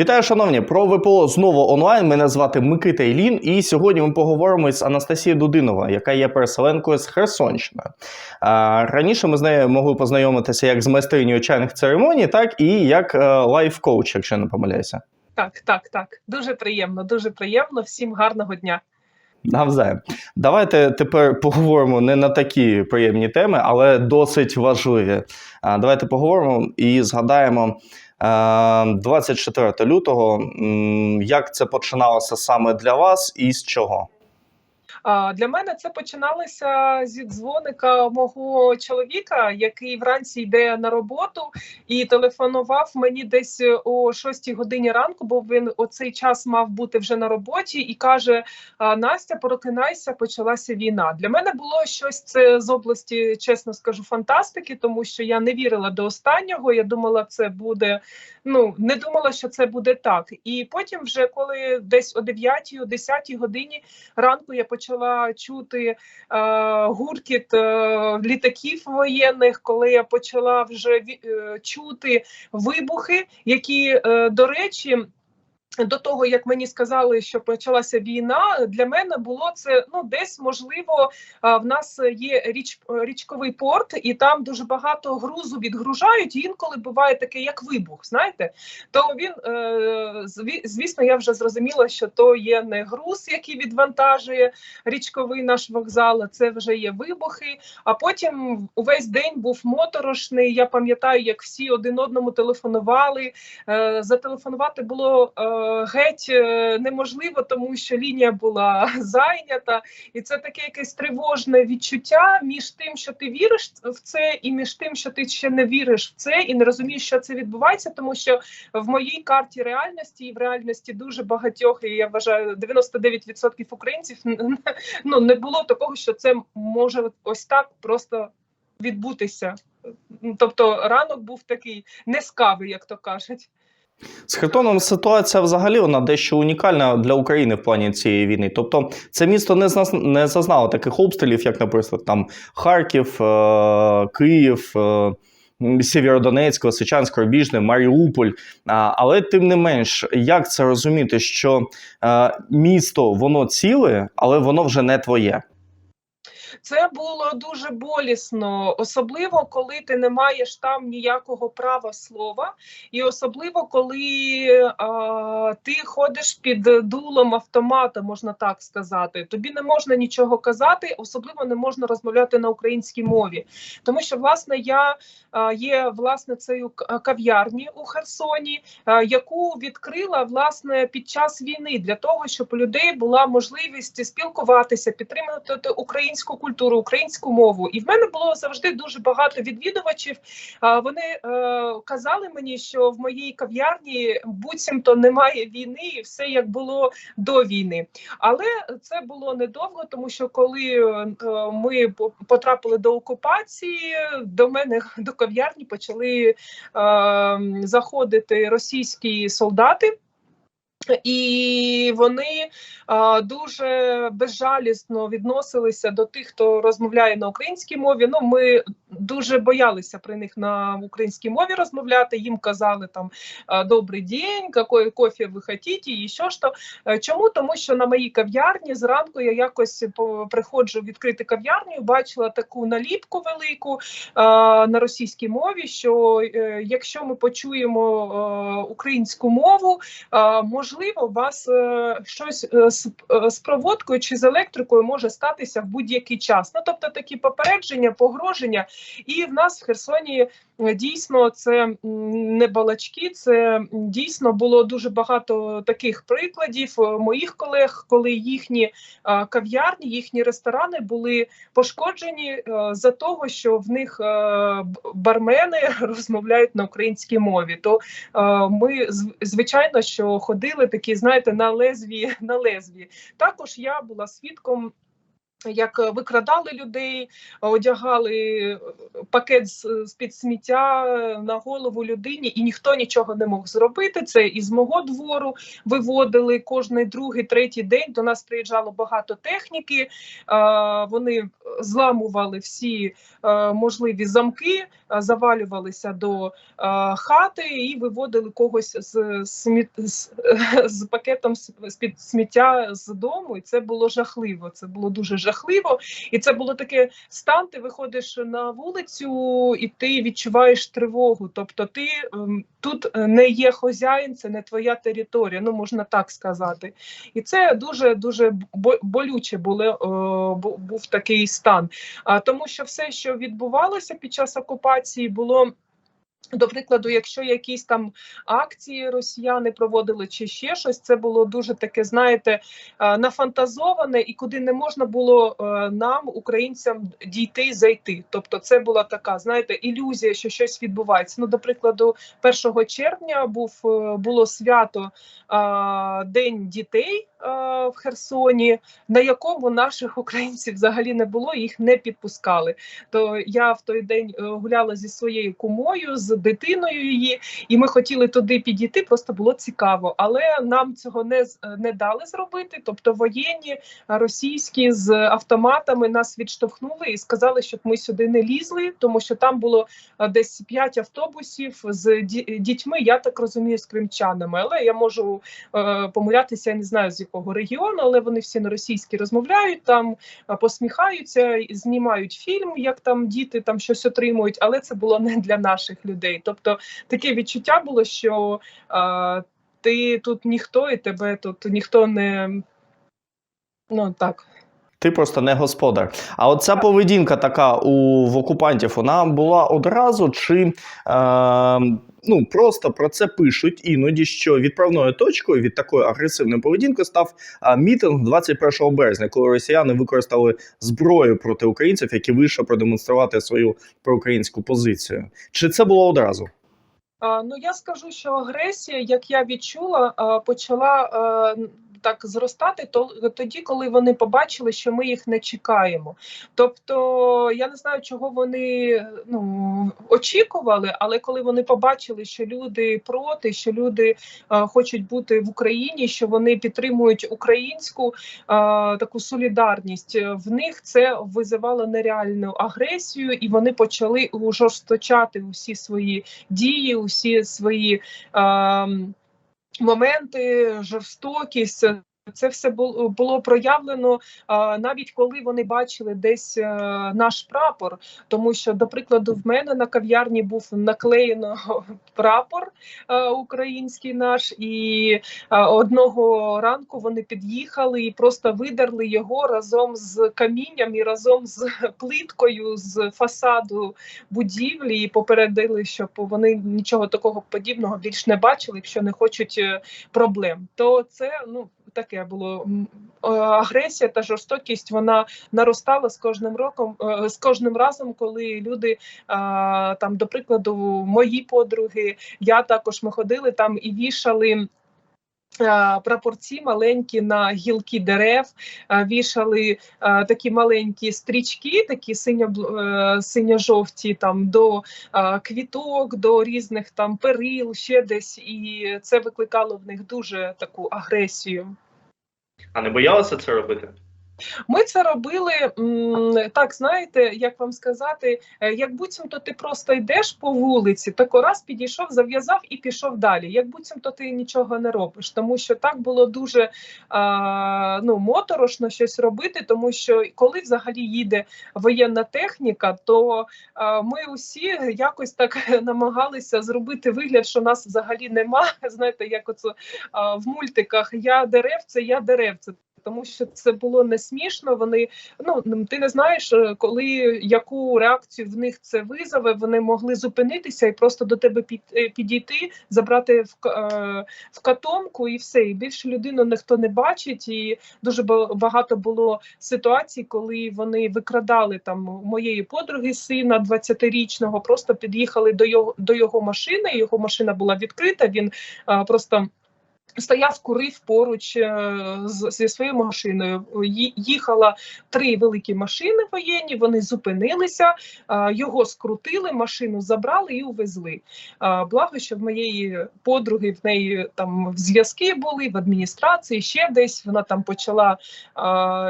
Вітаю, шановні! Про ВПО знову онлайн. Мене звати Микита Ілін, і сьогодні ми поговоримо з Анастасією Дудинова, яка є переселенкою з Херсонщини. А, раніше ми з нею могли познайомитися як з майстринею чайних церемоній, так і як е, лайф-коуч, якщо не помиляюся. Так, так, так. Дуже приємно, дуже приємно. Всім гарного дня. Навзаєм. Давайте тепер поговоримо не на такі приємні теми, але досить важливі. А, Давайте поговоримо і згадаємо. Е, 24 лютого, як це починалося саме для вас і з чого? Для мене це починалося зі дзвоника мого чоловіка, який вранці йде на роботу і телефонував мені десь о 6 годині ранку, бо він о цей час мав бути вже на роботі, і каже: «А, Настя, прокинайся, почалася війна. Для мене було щось це з області, чесно скажу, фантастики, тому що я не вірила до останнього. Я думала, це буде. Ну не думала, що це буде так. І потім, вже коли десь о 9 о 10 годині ранку я почала чути е, гуркіт е, літаків воєнних, коли я почала вже е, чути вибухи, які, е, до речі. До того як мені сказали, що почалася війна, для мене було це ну десь можливо. В нас є річ річковий порт, і там дуже багато грузу відгружають. І інколи буває таке, як вибух. Знаєте, то він е, звісно, я вже зрозуміла, що то є не груз, який відвантажує річковий наш вокзал, а це вже є вибухи. А потім увесь день був моторошний. Я пам'ятаю, як всі один одному телефонували. Е, Зателефонувати було е, геть е, неможливо, тому що лінія була зайнята, і це таке якесь тривожне відчуття між тим, що ти віриш в це, і між тим, що ти ще не віриш в це, і не розумієш, що це відбувається, тому що в моїй карті реальності і в реальності дуже багатьох, і я вважаю, 99% українців ну не було такого, що це може ось так просто відбутися. Тобто ранок був такий не з кави, як то кажуть. З Херсоном ситуація взагалі вона дещо унікальна для України в плані цієї війни. Тобто, це місто не не зазнало таких обстрілів, як, наприклад, там Харків, е- Київ. Е- Сєвєродонецьк, Лисичанськ, Рубіжне, Маріуполь. Але тим не менш, як це розуміти, що е, місто воно ціле, але воно вже не твоє. Це було дуже болісно, особливо коли ти не маєш там ніякого права слова, і особливо коли а, ти ходиш під дулом автомата, можна так сказати. Тобі не можна нічого казати, особливо не можна розмовляти на українській мові. Тому що, власне, я а, є власницею к- кав'ярні у Херсоні, а, яку відкрила власне під час війни для того, щоб у людей була можливість спілкуватися, підтримувати українську культуру, українську мову. І в мене було завжди дуже багато відвідувачів. Вони е, казали мені, що в моїй кав'ярні буцімто немає війни, і все як було до війни. Але це було недовго, тому що коли е, ми потрапили до окупації, до мене до кав'ярні почали е, заходити російські солдати. І вони а, дуже безжалісно відносилися до тих, хто розмовляє на українській мові. Ну, ми дуже боялися при них на українській мові розмовляти. Їм казали там добрий день, який кофе ви хочете, і що ж то. Е, Чому? Тому що на моїй кав'ярні зранку я якось приходжу відкрити кав'ярню, бачила таку наліпку велику а, на російській мові. Що е, якщо ми почуємо е, українську мову, а, можливо, у вас е, щось е, з, е, з проводкою чи з електрикою може статися в будь-який час. Ну тобто такі попередження, погроження. І в нас в Херсоні дійсно це не балачки, це дійсно було дуже багато таких прикладів моїх колег, коли їхні кав'ярні, їхні ресторани були пошкоджені за того, що в них бармени розмовляють на українській мові. То ми звичайно, що ходили такі, знаєте, на лезві на лезві. Також я була свідком. Як викрадали людей, одягали пакет з, під сміття е, на голову людині, і ніхто нічого не мог зробити. Це із мого двору виводили кожний другий, третій день. До нас приїжджало багато техніки. Е, вони зламували всі е, можливі замки, е, завалювалися до е, хати і виводили когось з, сміт, з пакетом з під сміття з дому. І це було жахливо. Це було дуже жахливо. І це було таке стан. Ти виходиш на вулицю і ти відчуваєш тривогу. Тобто, ти ем, тут не є хозяїн, це не твоя територія. Ну можна так сказати. І це дуже дуже болюче було, е, був такий стан. Тому, що все, що відбувалося під час окупації, було. До прикладу, якщо якісь там акції росіяни проводили чи ще щось, це було дуже таке, знаєте, е, нафантазоване, і куди не можна було е, нам, українцям, дійти і зайти. Тобто, це була така, знаєте, ілюзія, що щось відбувається. Ну, до прикладу, 1 червня був е, було свято День дітей в Херсоні, на якому наших українців взагалі не було, їх не підпускали. То я в той день е, гуляла зі своєю кумою, з дитиною її, і ми хотіли туди підійти. Просто було цікаво, але нам цього не з- не дали зробити. Тобто, воєнні е, російські з автоматами нас відштовхнули і сказали, щоб ми сюди не лізли, тому що там було е, десь 5 автобусів з дітьми. Я так розумію, з кримчанами. Але я можу е, помилятися, я не знаю з якого регіону, але вони всі на російській розмовляють там, е, посміхаються, знімають фільм, як там діти там щось отримують, але це було не для наших людей. Тобто таке відчуття було, що е, ти тут ніхто, і тебе тут ніхто не ну так. Ти просто не господар. А от ця поведінка така у в окупантів, вона була одразу чи е, ну просто про це пишуть іноді, що відправною точкою від такої агресивної поведінки став е, мітинг 21 березня, коли росіяни використали зброю проти українців, які вийшли продемонструвати свою проукраїнську позицію. Чи це було одразу? Ну я скажу, що агресія, як я відчула, почала а, так зростати то тоді, коли вони побачили, що ми їх не чекаємо. Тобто я не знаю, чого вони ну очікували, але коли вони побачили, що люди проти, що люди а, хочуть бути в Україні, що вони підтримують українську а, таку солідарність, е, в них це визивало нереальну агресію, і вони почали ужорсточати усі свої дії, усі свої ем, моменти, жорстокість. Це все було, проявлено навіть коли вони бачили десь е, наш прапор. Тому що, до прикладу, в мене на кав'ярні був наклеєно прапор е, український наш, і е, одного ранку вони під'їхали і просто видерли його разом з камінням і разом з плиткою з фасаду будівлі і попередили, щоб вони нічого такого подібного більш не бачили, якщо не хочуть проблем. То це ну таке було е, агресія та жорстокість. Вона наростала з кожним роком, е, з кожним разом, коли люди там, до прикладу, мої подруги, я також ми ходили там і вішали. А, Прапорці маленькі на гілки дерев, вішали такі маленькі стрічки, такі синьо- е, синьо-жовті, там до квіток, до різних там перил, ще десь, і це викликало в них дуже таку агресію. А не боялися це робити? Ми це робили так, знаєте, як вам сказати, е, як буцімто ти просто йдеш по вулиці, тако раз підійшов, зав'язав і пішов далі. Як буцімто ти нічого не робиш, тому що так було дуже а, ну, моторошно щось робити, тому що коли взагалі їде воєнна техніка, то а, ми усі якось так намагалися зробити вигляд, що нас взагалі нема. Знаєте, як оце а, в мультиках я деревце, я деревце. Тому що це було не смішно. Вони ну ти не знаєш, е, коли яку реакцію в них це визове. Вони могли зупинитися і просто до тебе під, е, підійти, забрати в, е, в катомку і все. І більше людину ніхто не бачить. І дуже багато було ситуацій, коли вони викрадали там моєї подруги сина 20-річного, просто під'їхали до його до його машини. Його машина була відкрита. Він е, просто. Стояв, курив поруч е, зі своєю машиною. Їхала три великі машини воєнні. Вони зупинилися, його скрутили, машину забрали і увезли. Благо, що в моєї подруги в неї там зв'язки були в адміністрації, ще десь вона там почала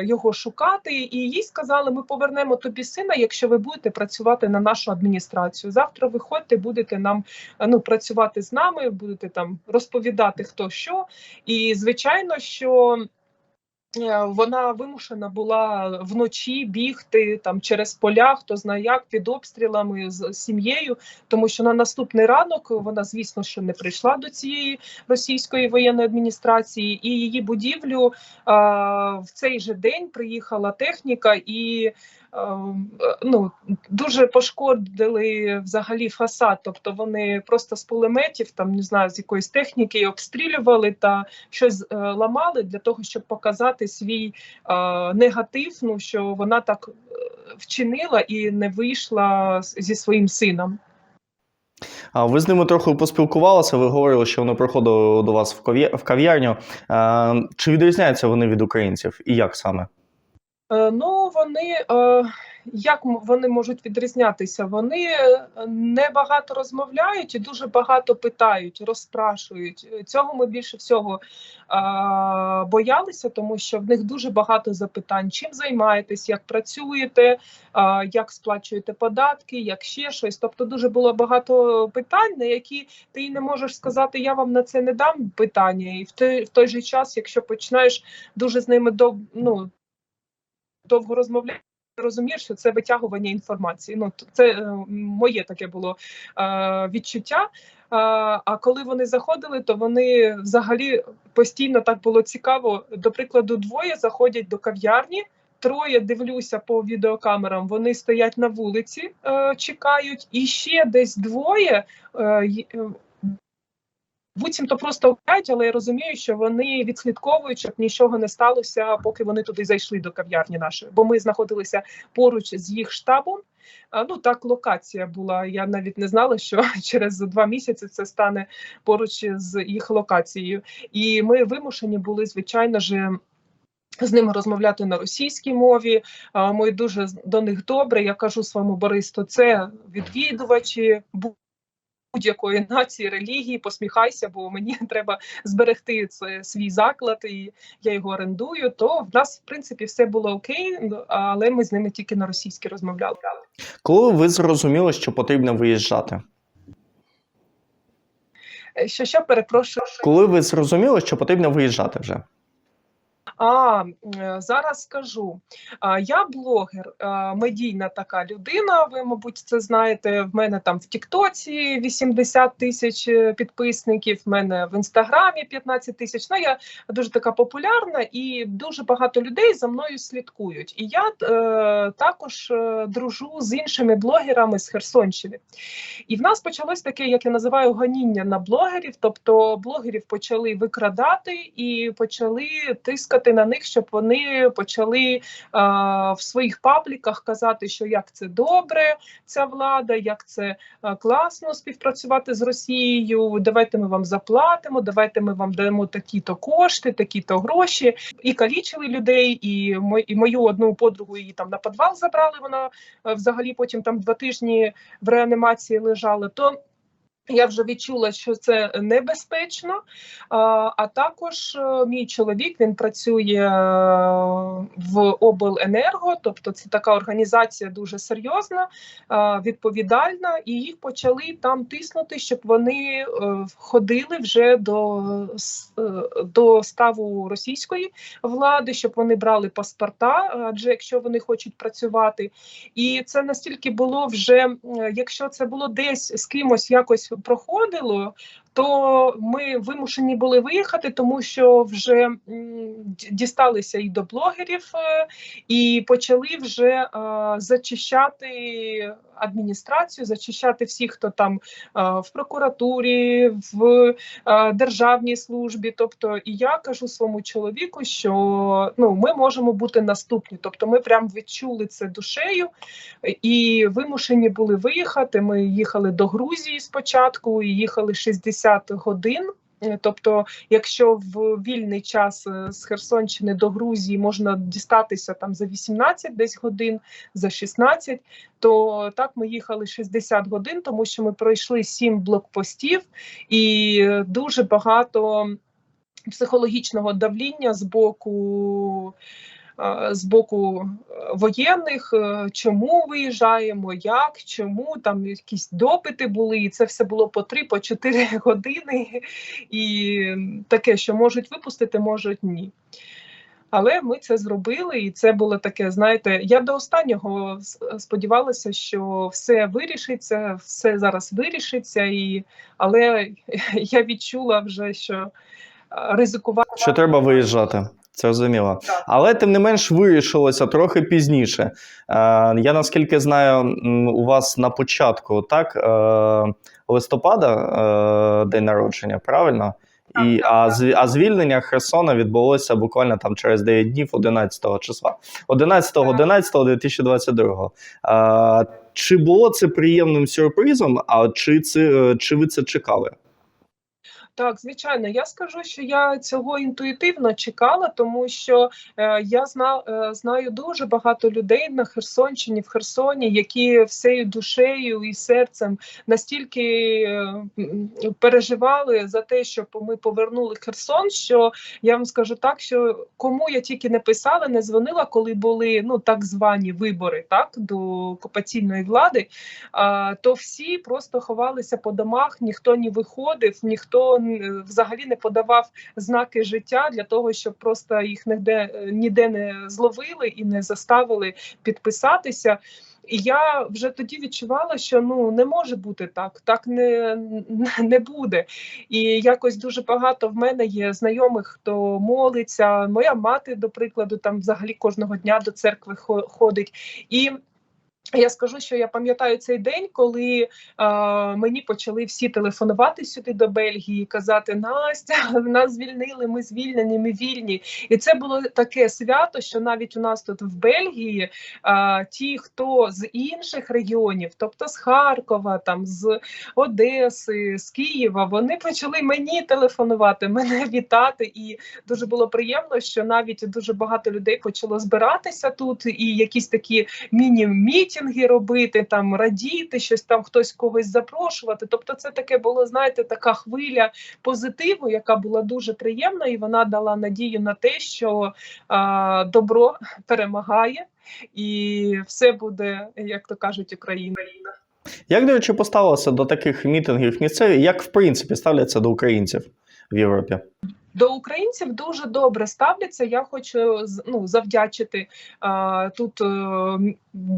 його шукати, і їй сказали: ми повернемо тобі сина, якщо ви будете працювати на нашу адміністрацію. Завтра виходьте, будете нам е, ну, працювати з нами, будете там розповідати хто що. І звичайно, що. е, Вона вимушена була вночі бігти там через поля, хто знає як під обстрілами з сім'єю, тому що на наступний ранок вона, звісно, що не прийшла до цієї російської воєнної адміністрації, і її будівлю а, в цей же день приїхала техніка і. Ем, е, Ну, дуже пошкодили взагалі фасад, тобто вони просто з кулеметів, там не знаю, з якоїсь техніки обстрілювали та щось е, ламали для того, щоб показати свій е, негатив, ну що вона так вчинила і не вийшла зі своїм сином. А ви з ними трохи поспілкувалися. Ви говорили, що вони приходили до вас в кав'я- кав'ярню. Е, Чи відрізняються вони від українців і як саме? Е, Ну, вони е, як вони можуть відрізнятися? Вони е, небагато розмовляють і дуже багато питають, розпрашують. Цього ми більше всього боялися, тому що в них дуже багато запитань: чим займаєтесь, як працюєте, як сплачуєте податки, як ще щось. Тобто, дуже було багато питань, на які ти не можеш сказати, я вам на це не дам питання. І в той, в той же час, якщо починаєш дуже з ними до ну довго розмовляти. Розумієш, що це витягування інформації. Ну це е, моє таке було е, відчуття. Е, а коли вони заходили, то вони взагалі постійно так було цікаво. До прикладу, двоє заходять до кав'ярні. Троє дивлюся по відеокамерам. Вони стоять на вулиці, е, чекають, і ще десь двоє. Е, е, Буцімто просто окають, але я розумію, що вони відслідковують, щоб нічого не сталося, поки вони туди зайшли до кав'ярні нашої. Бо ми знаходилися поруч з їх штабом. Ну так локація була. Я навіть не знала, що через два місяці це стане поруч з їх локацією. І ми вимушені були, звичайно ж. З ними розмовляти на російській мові. Ми дуже до них добре. Я кажу своєму баристу, це відвідувачі будь-якої нації, релігії, посміхайся, бо мені треба зберегти це свій заклад, і я його орендую. То в нас, в принципі, все було окей, але ми з ними тільки на російській розмовляли. Коли ви зрозуміли, що потрібно виїжджати? Е, Що що перепрошую. Коли ви зрозуміли, що потрібно виїжджати вже? А е, зараз скажу. Я блогер, медійна така людина. Ви, мабуть, це знаєте. В мене там в Тіктоці 80 тисяч е, підписників. В мене в інстаграмі 15 тисяч. Ну я дуже така популярна, і дуже багато людей за мною слідкують. І я е, також дружу з іншими блогерами з Херсонщини. І в нас почалось таке, як я називаю, гоніння на блогерів. Тобто блогерів почали викрадати і почали тискати на них, щоб вони почали а, в своїх пабліках казати, що як це добре, ця влада, як це а, класно співпрацювати з Росією. Давайте ми вам заплатимо, давайте ми вам дамо такі-то кошти, такі-то гроші. І калічили людей, і, мо- і мою одну подругу її там на підвал забрали. Вона е, взагалі потім там два тижні в реанімації лежала, то я вже відчула, що це небезпечно. А, також е, мій чоловік він працює е, в обленерго, тобто це така організація дуже серйозна, відповідальна, і їх почали там тиснути, щоб вони е, входили вже до, до ставу російської влади, щоб вони брали паспорта, адже якщо вони хочуть працювати. І це настільки було вже, якщо це було десь з кимось якось проходило, то ми вимушені були виїхати, тому що вже дісталися і до блогерів, е, і почали вже е, зачищати адміністрацію, зачищати всіх, хто там е, в прокуратурі, в державній службі. Тобто, і я кажу своєму чоловіку, що ну ми можемо бути наступні. Тобто, ми прям відчули це душею і вимушені були виїхати. Ми їхали до Грузії спочатку, і їхали 60 годин. Е, Тобто, якщо в вільний час е, з Херсонщини до Грузії можна дістатися там за 18 десь годин, за 16, то так ми їхали 60 годин, тому що ми пройшли 7 блокпостів і дуже багато психологічного давління з боку. Е, З боку е, воєнних, е, чому виїжджаємо, як, чому там якісь допити були, і це все було по 3 по 4 години, і таке, що можуть випустити, можуть ні. Але ми це зробили, і це було таке. Знаєте, я до останнього сподівалася, що все вирішиться, все зараз вирішиться, і але я відчула вже, що ризикувати. Що треба виїжджати. Це розуміло. Але тим не менш вирішилося трохи пізніше. Е, я наскільки знаю, у вас на початку так, е, листопада е, день народження, правильно? І, а, а звільнення Херсона відбулося буквально там через 9 днів 11 числа. 11 Так. 11 2022. Е, чи було це приємним сюрпризом, а чи, це, чи ви це чекали? Так, звичайно, я скажу, що я цього інтуїтивно чекала, тому що е, я зна, е, знаю дуже багато людей на Херсонщині, в Херсоні, які всією душею і серцем настільки е, переживали за те, щоб ми повернули Херсон. Що я вам скажу так, що кому я тільки не писала, не дзвонила, коли були ну так звані вибори, так до окупаційної влади, а, то всі просто ховалися по домах, ніхто не виходив, ніхто н- взагалі не подавав знаки життя для того, щоб просто їх ніде, ніде не зловили і не заставили підписатися. І я вже тоді відчувала, що ну не може бути так, так не, не буде. І якось дуже багато в мене є знайомих, хто молиться. Моя мати, до прикладу, там взагалі кожного дня до церкви хо- ходить. І я скажу, що я пам'ятаю цей день, коли е, мені почали всі телефонувати сюди до Бельгії, казати: Настя, нас звільнили, ми звільнені, ми вільні. І це було таке свято, що навіть у нас тут в Бельгії е, ті, хто з інших регіонів, тобто з Харкова, там з Одеси, з Києва, вони почали мені телефонувати, мене вітати. І дуже було приємно, що навіть дуже багато людей почало збиратися тут, і якісь такі міні-мітінги робити, там радіти, щось там хтось когось запрошувати. Тобто, це таке було, знаєте, така хвиля позитиву, яка була дуже приємна, і вона дала надію на те, що а, добро перемагає, і все буде, як то кажуть, Україна. Як, до речі, поставилося до таких мітингів місцеві? Як, в принципі, ставляться до українців в Європі? До українців дуже добре ставляться. Я хочу ну, завдячити а, тут е, м,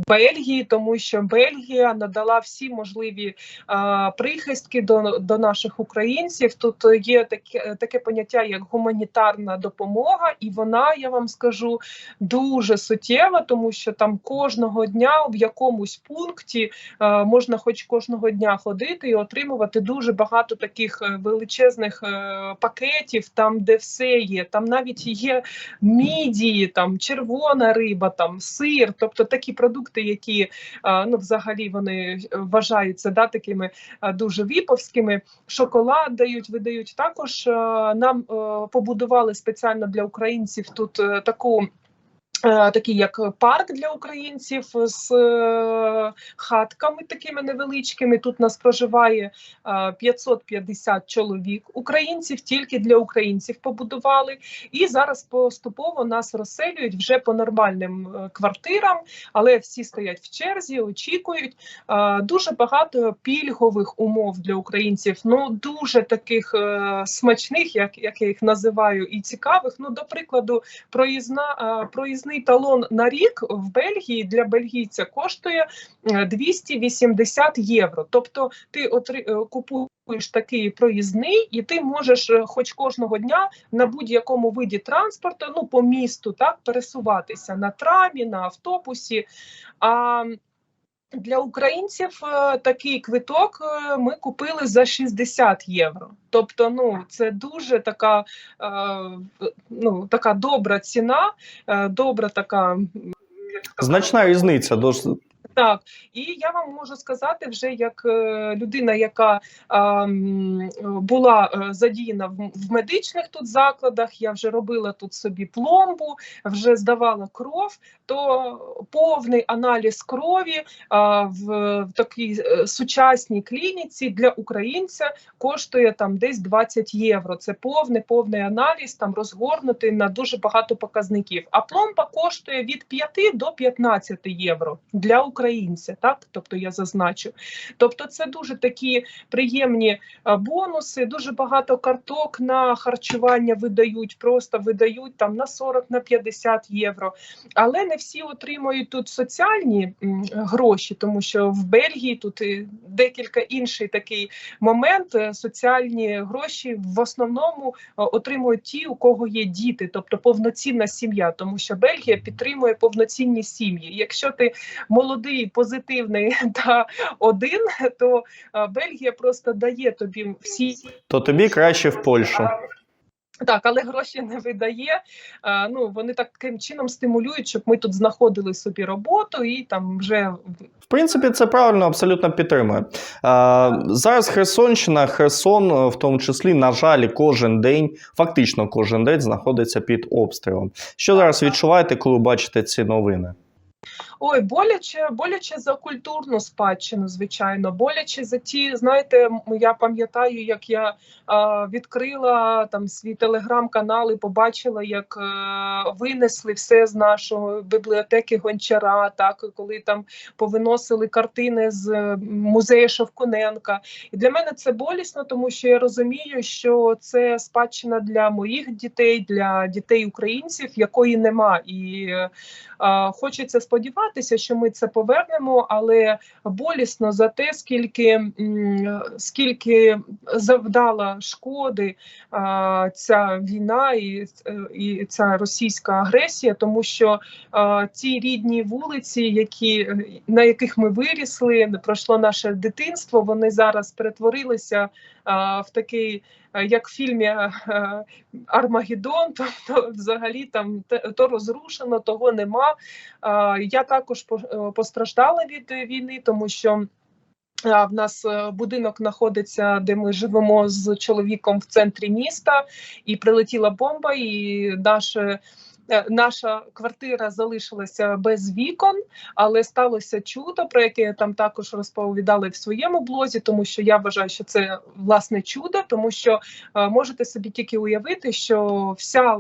Бельгії, тому що Бельгія надала всі можливі а, прихистки до, до наших українців. Тут є таке, таке поняття, як гуманітарна допомога, і вона, я вам скажу, дуже суттєва, тому що там кожного дня в якомусь пункті е, можна, хоч кожного дня ходити і отримувати дуже багато таких е, величезних е, пакетів, там де все є. Там навіть є мідії, там червона риба, там сир, тобто такі продукти, які е, ну взагалі вони вважаються да, такими е, дуже віповськими. Шоколад дають, видають також. е, Нам е, побудували спеціально для українців тут е, таку. Е, Такий як парк для українців з е, хатками такими невеличкими. Тут нас проживає е, 550 чоловік українців, тільки для українців побудували. І зараз поступово нас розселюють вже по нормальним е, квартирам, але всі стоять в черзі, очікують. Е, Дуже багато пільгових умов для українців. Ну дуже таких е, смачних, як, як я їх називаю, і цікавих. Ну, до прикладу, проїзна е, проїзний талон на рік в Бельгії для бельгійця коштує е, 280 євро. Тобто, ти отри, е, купуєш такий проїзний, і ти можеш, е, хоч кожного дня, на будь-якому виді транспорту, ну по місту, так пересуватися на трамі, на автобусі. А для українців е, такий квиток е, ми купили за 60 євро. Тобто, ну це дуже така, е, ну така добра ціна, добра така Значна різниця. Так, і я вам можу сказати, вже як е, людина, яка була е, задіяна в, медичних тут закладах, я вже робила тут собі пломбу, вже здавала кров, то повний аналіз крові в, такій е, сучасній клініці для українця коштує там десь 20 євро. Це повний повний аналіз, там розгорнутий на дуже багато показників. А пломба коштує від 5 до 15 євро для українця. Так, тобто я зазначу. Тобто, це дуже такі приємні бонуси. Дуже багато карток на харчування видають, просто видають там на 40 на 50 євро. Але не всі отримують тут соціальні гроші, тому що в Бельгії тут декілька інший такий момент. е, Соціальні гроші в основному е, отримують ті, у кого є діти, тобто повноцінна сім'я, тому що Бельгія підтримує повноцінні сім'ї. Якщо ти молодий, позитивний та один, то е, Бельгія просто дає тобі всі То тобі краще в Польщу. так, але гроші не видає. А, ну вони таким чином стимулюють, щоб ми тут знаходили собі роботу і там вже В принципі, це правильно, абсолютно підтримую. А, зараз Херсонщина, Херсон, е, в тому числі, на жаль, кожен день, фактично кожен день знаходиться під обстрілом. Що зараз відчуваєте, коли бачите ці новини? Ой, боляче, боляче за культурну спадщину, звичайно, боляче за ті, знаєте, я пам'ятаю, як я а, відкрила там свій телеграм-канал і побачила, як е, винесли все з нашої бібліотеки Гончара, так коли там повиносили картини з е, музею Шовкуненка. І для мене це болісно, тому що я розумію, що це спадщина для моїх дітей, для дітей українців, якої нема. І е, Хочеться сподіватися, що ми це повернемо, але болісно за те, скільки, скільки завдала шкоди ця війна і, і ця російська агресія, тому що ці рідні вулиці, які, на яких ми вирісли, пройшло наше дитинство, вони зараз перетворилися в такий. Е, Як в фільмі е, Армагеддон, тобто взагалі там то розрушено, того нема. Я також е, постраждала від е, війни, тому що. В нас е, будинок знаходиться, де ми живемо з чоловіком в центрі міста, і прилетіла бомба, і наше. Е, наша квартира залишилася без вікон, але сталося чудо, про яке там також розповідали в своєму блозі, тому що я вважаю, що це власне чудо, тому що е, можете собі тільки уявити, що вся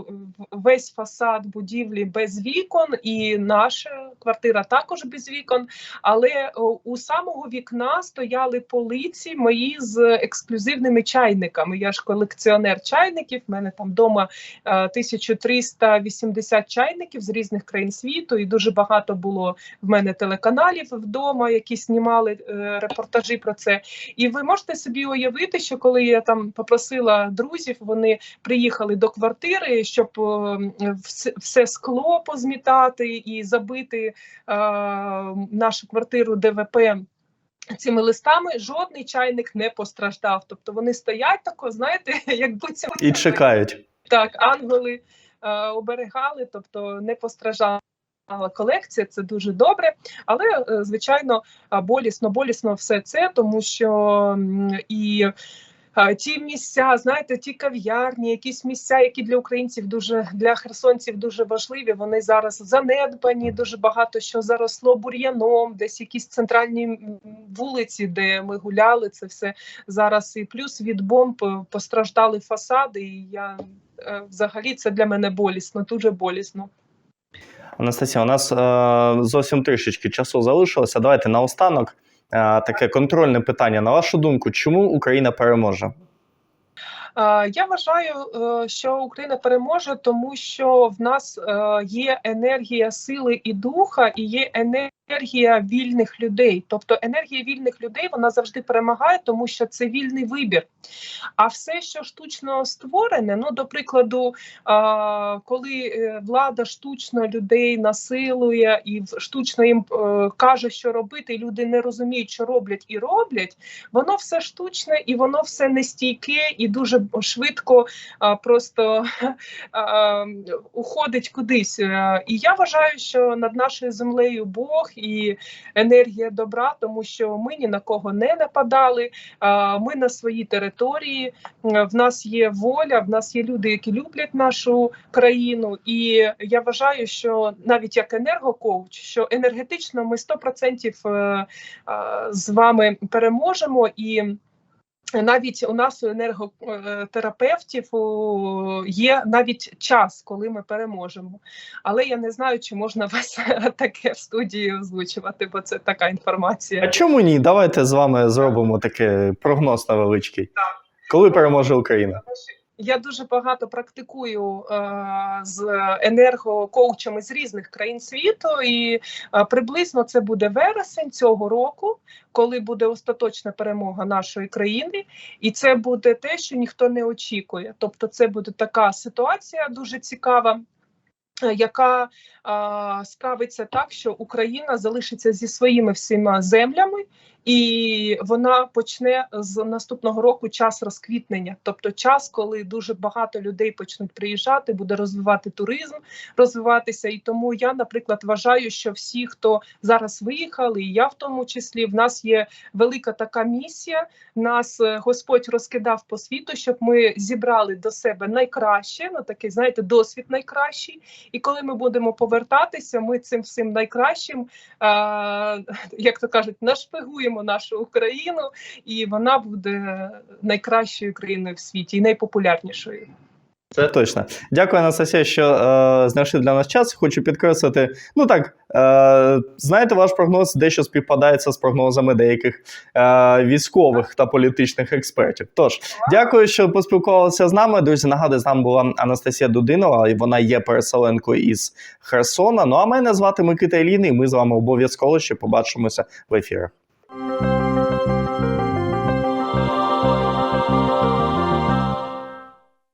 весь фасад будівлі без вікон, і наша квартира також без вікон. Але у самого вікна стояли полиці мої з ексклюзивними чайниками. Я ж колекціонер чайників. в мене там вдома 1380 е, 70 чайників з різних країн світу, і дуже багато було в мене телеканалів вдома, які знімали е, репортажі про це. І ви можете собі уявити, що коли я там попросила друзів, вони приїхали до квартири, щоб е, все скло позмітати і забити е, нашу квартиру ДВП. Цими листами жодний чайник не постраждав. Тобто вони стоять тако, знаєте, як буцім і чекають так, ангели е, оберегали, тобто не постраждала колекція, це дуже добре. Але, е, звичайно, болісно, болісно все це, тому що і. Ті місця, знаєте, ті кав'ярні, якісь місця, які для українців дуже для херсонців дуже важливі. Вони зараз занедбані. Дуже багато що заросло бур'яном, десь якісь центральні вулиці, де ми гуляли. Це все зараз і плюс від бомб е, постраждали фасади. І я е, взагалі це для мене болісно, дуже болісно. Анастасія, у нас е, зовсім трішечки часу залишилося. Давайте наостанок таке контрольне питання. На вашу думку, чому Україна переможе? Я вважаю, е, що Україна переможе, тому що в нас е, є енергія сили і духа, і є енергія вільних людей. Тобто енергія вільних людей вона завжди перемагає, тому що це вільний вибір. А все, що штучно створене, ну до прикладу, коли е, влада штучно людей насилує і штучно їм е, каже, що робити, і люди не розуміють, що роблять і роблять, воно все штучне і воно все нестійке і дуже швидко просто уходить кудись. Е, І я вважаю, що над нашою землею Бог і енергія добра, тому що ми ні на кого не нападали. Ми на своїй території. В нас є воля, в нас є люди, які люблять нашу країну. І я вважаю, що навіть як енергокоуч, що енергетично ми 100% е, е, з вами переможемо і. Навіть у нас у енерготерапевтів є навіть час, коли ми переможемо. Але я не знаю, чи можна вас таке в студії озвучувати, бо це така інформація. А чому ні? Давайте з вами зробимо такий прогноз невеличкий. Коли переможе Україна? Я дуже багато практикую е, з енергокоучами з різних країн світу, і е, приблизно це буде вересень цього року, коли буде остаточна перемога нашої країни, і це буде те, що ніхто не очікує. Тобто, це буде така ситуація дуже цікава. е, Яка а, справиться так, що Україна залишиться зі своїми всіма землями, і вона почне з наступного року час розквітнення, тобто час, коли дуже багато людей почнуть приїжджати, буде розвивати туризм, розвиватися. І тому я, наприклад, вважаю, що всі, хто зараз виїхали, і я в тому числі, в нас є велика така місія. Нас е, Господь розкидав по світу, щоб ми зібрали до себе найкраще, ну такий, знаєте, досвід найкращий. І коли ми будемо повертатися, ми цим всім найкращим, е, як то кажуть, нашпигуємо нашу Україну, і вона буде найкращою країною в світі і найпопулярнішою. Це точно. Дякую, Анастасія, що е, знайшли для нас час. Хочу підкреслити. Ну так, е, знаєте, ваш прогноз дещо співпадається з прогнозами деяких е, військових та політичних експертів. Тож, дякую, що поспілкувалися з нами. Друзі, нагадую, з нами була Анастасія Дудинова, і вона є переселенкою із Херсона. Ну а мене звати Микита Ілін, і ми з вами обов'язково ще побачимося в ефірах. Thank you.